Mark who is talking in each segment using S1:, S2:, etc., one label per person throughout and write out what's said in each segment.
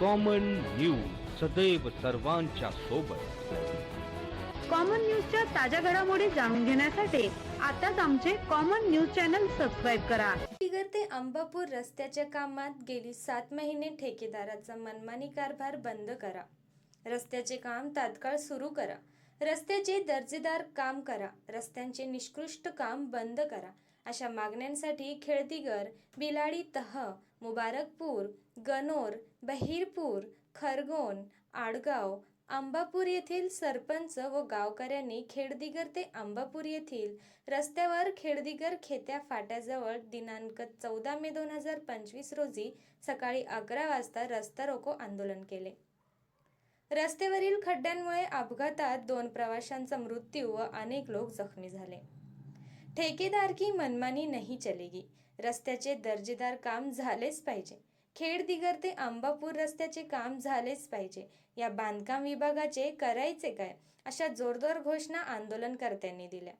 S1: Common news सदैव सर्वांच्या सोबत.
S2: कॉमन न्यूजच्या ताज्या घडामोडी जाणून घेण्यासाठी आताच आमचे कॉमन न्यूज चॅनल सबस्क्राईब करा.
S3: टिगर ते अंबापूर रस्त्याच्या कामात गेली सात महिने ठेकेदाराचा मनमानी कारभार बंद करा. रस्त्याचे काम तात्काळ सुरू करा. रस्त्याचे दर्जेदार काम करा. रस्त्यांचे निष्कृष्ट काम बंद करा. अशा मागण्यांसाठी खेळतीगर बिलाडी तह मुबारकपूर गनोर बहिरपूर खरगोन आडगाव आंबापूर येथील सरपंच व गावकऱ्यांनी खेडदिगर ते अंबापूर येथील रस्त्यावर खेडदिगर खेत्या फाट्याजवळ दिनांक चौदा मे दोन हजार पंचवीस रोजी सकाळी अकरा वाजता रस्ता रोको आंदोलन केले. रस्त्यावरील खड्ड्यांमुळे अपघातात दोन प्रवाशांचा मृत्यू व अनेक लोक जखमी झाले. ठेकेदार की मनमानी नहीं चलेगी. रस्त्याचे दर्जेदार काम झालेच पाहिजे. खेड दिगर ते अंबापूर रस्त्याचे काम झालेच पाहिजे. या बांधकाम विभागाचे करायचे काय? अशा जोरदार घोषणा आंदोलनकर्त्यांनी दिल्या.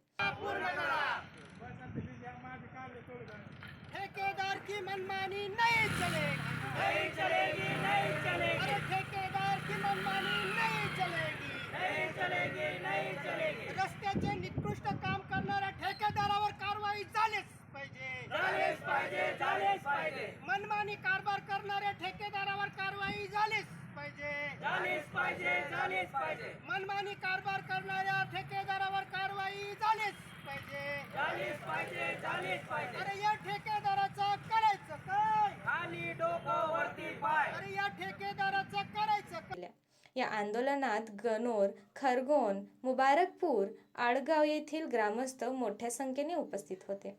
S4: ठेकेदार की मनमानी नहीं चलेगी. नहीं चलेगी नहीं चलेगी अरे ठेकेदार की मनमानी नहीं चलेगी नहीं चलेगी नहीं चलेगी रस्त्याचे निकृष्ट काम करणाऱ्या ठेकेदारावर कारवाई झालीच पाहिजे झालीच पाहिजे झालीच पाहिजे मनमानी कारभार करणाऱ्या ठेकेदारावर कारवाई झालीच पाहिजे. झालीच पाहिजे झालीच पाहिजे. मनमानी कारभार करणाऱ्या ठेकेदारावर कारवाई झालीच पाहिजे. झालीच पाहिजे झालीच पाहिजे. अरे या ठेकेदाराचं करायचं काय? खाली डोकं वरती पाय. अरे या ठेकेदाराचं करायचं काय?
S3: या आंदोलनात गनोर खरगोन मुबारकपूर आडगाव येथील ग्रामस्थ मोठ्या संख्येने उपस्थित होते.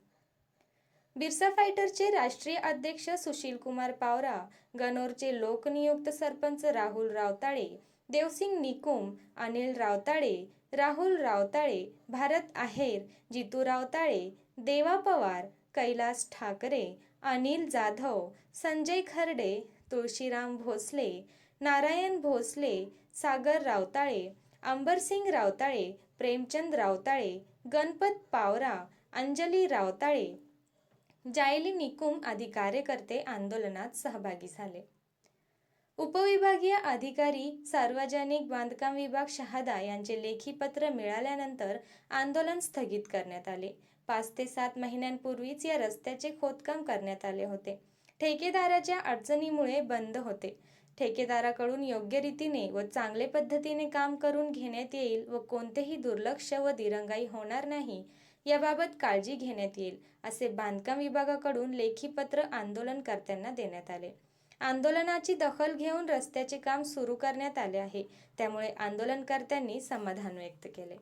S3: बिरसा फायटरचे राष्ट्रीय अध्यक्ष सुशील कुमार पावरा गनोरचे लोकनियुक्त सरपंच राहुल रावताळे देवसिंग निकुम अनिल रावताळे राहुल रावताळे भारत आहेर जितू रावताळे देवा पवार कैलास ठाकरे अनिल जाधव संजय खर्डे तुळशीराम भोसले नारायण भोसले सागर रावताळे अंबरसिंग रावताळे प्रेमचंद रावताळे गणपत पावरा अंजली रावताळे जायली निकुम आदी कार्यकर्ते आंदोलनात सहभागी झाले. उपविभागीय अधिकारी सार्वजनिक बांधकाम विभाग शहादा यांचे लेखी पत्र मिळाल्यानंतर आंदोलन स्थगित करण्यात आले. पाच ते सात महिन्यांपूर्वीच या रस्त्याचे खोदकाम करण्यात आले होते. ठेकेदाराच्या अडचणीमुळे बंद होते. ठेकेदाराकडून योग्य रीतीने व चांगले पद्धतीने काम करून घेण्यात येईल व कोणतेही दुर्लक्ष व दिरंगाई होणार नाही याबाबत काळजी घेण्यात येईल असे बांधकाम विभागाकडून लेखी पत्र आंदोलनकर्त्यांना देण्यात आले. आंदोलनाची दखल घेऊन रस्त्याचे काम सुरू करण्यात आले आहे त्यामुळे आंदोलनकर्त्यांनी समाधान व्यक्त केले.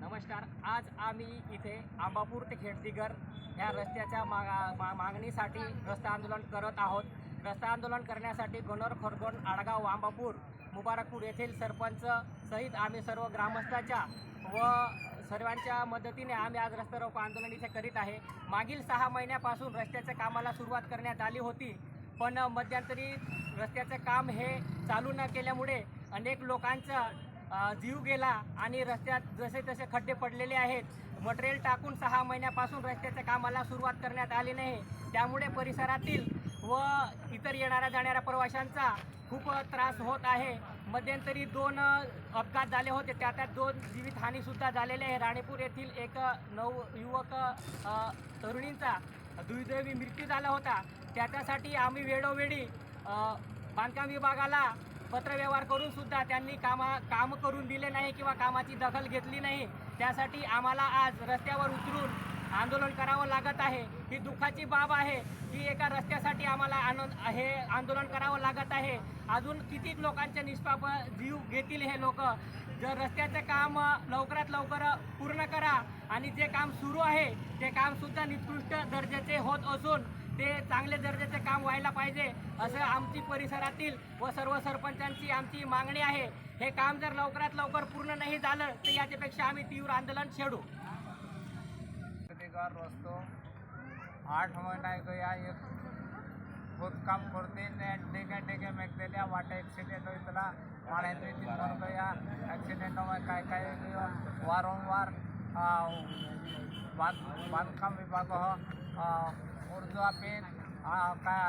S5: नमस्कार आज आम्ही इथे आंबापूर ते खेडदिगर ह्या रस्त्याच्या मागा मा मागणीसाठी रस्ता आंदोलन करत आहोत. रस्ता आंदोलन करण्यासाठी गणोर खरगोण आडगाव आंबापूर मुबारकपूर येथील सरपंच सहित आम्ही सर्व ग्रामस्थाच्या व सर्वांच्या मदतीने आम्ही आज रस्ता रोको आंदोलन इथे करीत आहे. मागील सहा महिन्यापासून रस्त्याच्या कामाला सुरुवात करण्यात आली होती. पण मध्यंतरी रस्त्याचं काम हे चालू न केल्यामुळे अनेक लोकांचा जीव गेला आणि रस्त्यात जसे तसे खड्डे पडलेले आहेत. मटेरियल टाकून सहा महिन्यापासून रस्त्याच्या कामाला सुरुवात करण्यात आली नाही. त्यामुळे परिसरातील व इतर येणाऱ्या जाणाऱ्या प्रवाशांचा खूप त्रास होत आहे. मध्यंतरी दोन अपघात झाले होते. त्या त्यात दोन जीवितहानीसुद्धा झालेले आहे. राणेपूर येथील एक नव युवक तरुणींचा दुर्दैवी मृत्यू झाला होता. त्याच्यासाठी आम्ही वेळोवेळी बांधकाम विभागाला पत्रव्यवहार करूनसुद्धा त्यांनी कामा काम करून दिले नाही किंवा कामाची दखल घेतली नाही. त्यासाठी आम्हाला आज रस्त्यावर उतरून आंदोलन करावं लागत आहे. ही दुःखाची बाब आहे. की एका रस्त्यासाठी आम्हाला आनंद हे आंदोलन करावं लागत आहे. अजून किती लोकांचे निष्पाप जीव घेतील हे लोक? जर रस्त्याचं काम लवकरात लवकर पूर्ण करा आणि जे काम सुरू आहे ते कामसुद्धा निकृष्ट दर्जाचे होत असून ते चांगले दर्जाचे काम व्हायला पाहिजे असं आमची परिसरातील व सर्व सरपंचांची आमची मागणी आहे. हे काम जर लवकरात लवकर पूर्ण नाही झालं तर याच्यापेक्षा आम्ही तीव्र आंदोलन छेडू.
S6: अधिकार रस्तो आठ महिना गया एक खोदकाम करते डेगे डेगे मेघदेल्या वाटे ॲक्सिडेंट होईतला पाण्यात तीन मर गया ॲक्सिडेंट में काय काय वारंवार आ, बांध बांधकाम विभाग उर्जा पे काय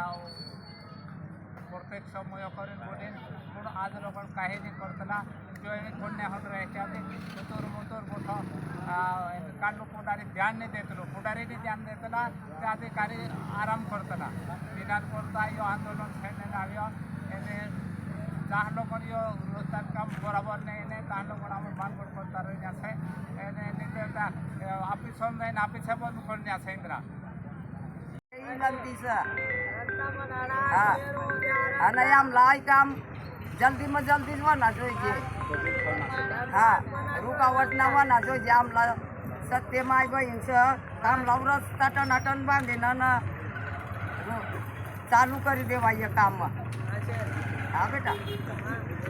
S6: परफेक्ट समय करून बोटेन पूण आज लोक काहीही करताना जॉईन कोणने हट राहायचे दोतोर मोतोर मोठं काढलो पोटारी ध्यान नाही देतलो पोटारीने ध्यान देतला ते आज काही आराम करताना निदान करता यो आंदोलन छेडणे जाव्यो એને ત્યાં લોકો રોજગાર કામ બરાબર નહીં ને ત્યાં લોકો અમે માનગોડ કરતા રહ્યા છે એને નીકળતા આપી સમજાઈને આપી છે બધું કરી રહ્યા છે ઇન્દ્રા
S7: દિશા હા. અને આમ લાઈટ આમ જલ્દીમાં જલ્દી હોવાના જોઈએ હા, રૂકાવટ ના હોવાના જોઈએ આમ સત્યમાં આવ્યો છે. આમ લવરસ ટટન અટન બાંધીને ના ચાલુ કરી દેવાય કામમાં હા, બેટા.